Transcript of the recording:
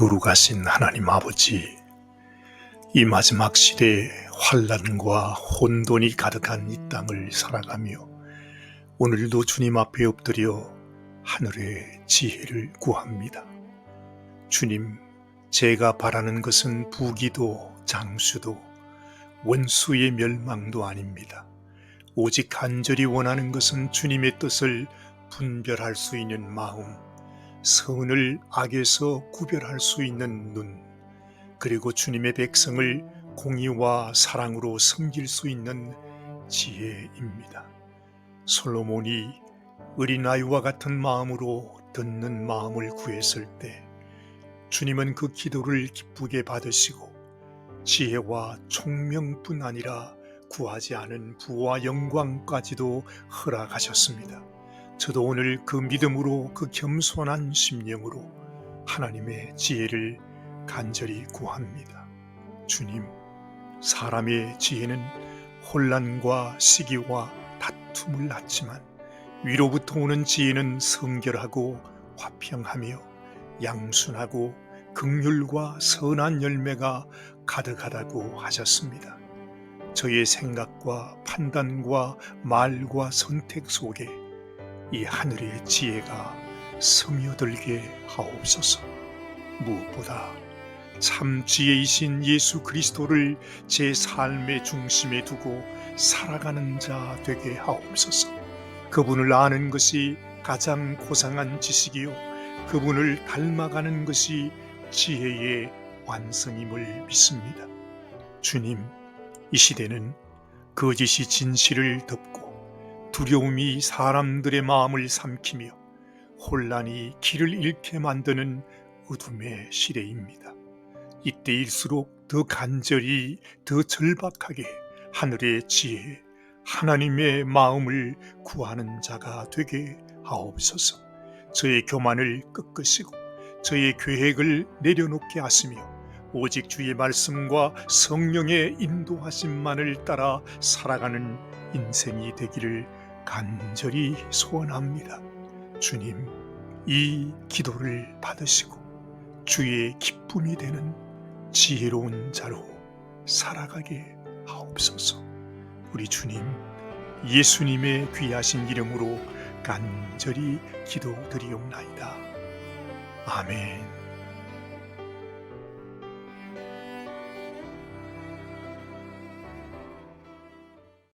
거룩하신 하나님 아버지, 이 마지막 시대에 환란과 혼돈이 가득한 이 땅을 살아가며 오늘도 주님 앞에 엎드려 하늘의 지혜를 구합니다. 주님, 제가 바라는 것은 부기도 장수도 원수의 멸망도 아닙니다. 오직 간절히 원하는 것은 주님의 뜻을 분별할 수 있는 마음, 선을 악에서 구별할 수 있는 눈, 그리고 주님의 백성을 공의와 사랑으로 섬길 수 있는 지혜입니다. 솔로몬이 어린아이와 같은 마음으로 듣는 마음을 구했을 때 주님은 그 기도를 기쁘게 받으시고 지혜와 총명뿐 아니라 구하지 않은 부와 영광까지도 허락하셨습니다. 저도 오늘 그 믿음으로 그 겸손한 심령으로 하나님의 지혜를 간절히 구합니다. 주님, 사람의 지혜는 혼란과 시기와 다툼을 낳지만 위로부터 오는 지혜는 성결하고 화평하며 양순하고 극률과 선한 열매가 가득하다고 하셨습니다. 저의 생각과 판단과 말과 선택 속에 이 하늘의 지혜가 스며들게 하옵소서. 무엇보다 참 지혜이신 예수 그리스도를 제 삶의 중심에 두고 살아가는 자 되게 하옵소서. 그분을 아는 것이 가장 고상한 지식이요. 그분을 닮아가는 것이 지혜의 완성임을 믿습니다. 주님, 이 시대는 거짓이 진실을 덮고 두려움이 사람들의 마음을 삼키며 혼란이 길을 잃게 만드는 어둠의 시대입니다. 이때일수록 더 간절히 더 절박하게 하늘의 지혜, 하나님의 마음을 구하는 자가 되게 하옵소서. 저의 교만을 꺾으시고 저의 계획을 내려놓게 하시며 오직 주의 말씀과 성령의 인도하심만을 따라 살아가는 인생이 되기를 간절히 소원합니다. 주님, 이 기도를 받으시고 주의 기쁨이 되는 지혜로운 자로 살아가게 하옵소서. 우리 주님, 예수님의 귀하신 이름으로 간절히 기도드리옵나이다. 아멘.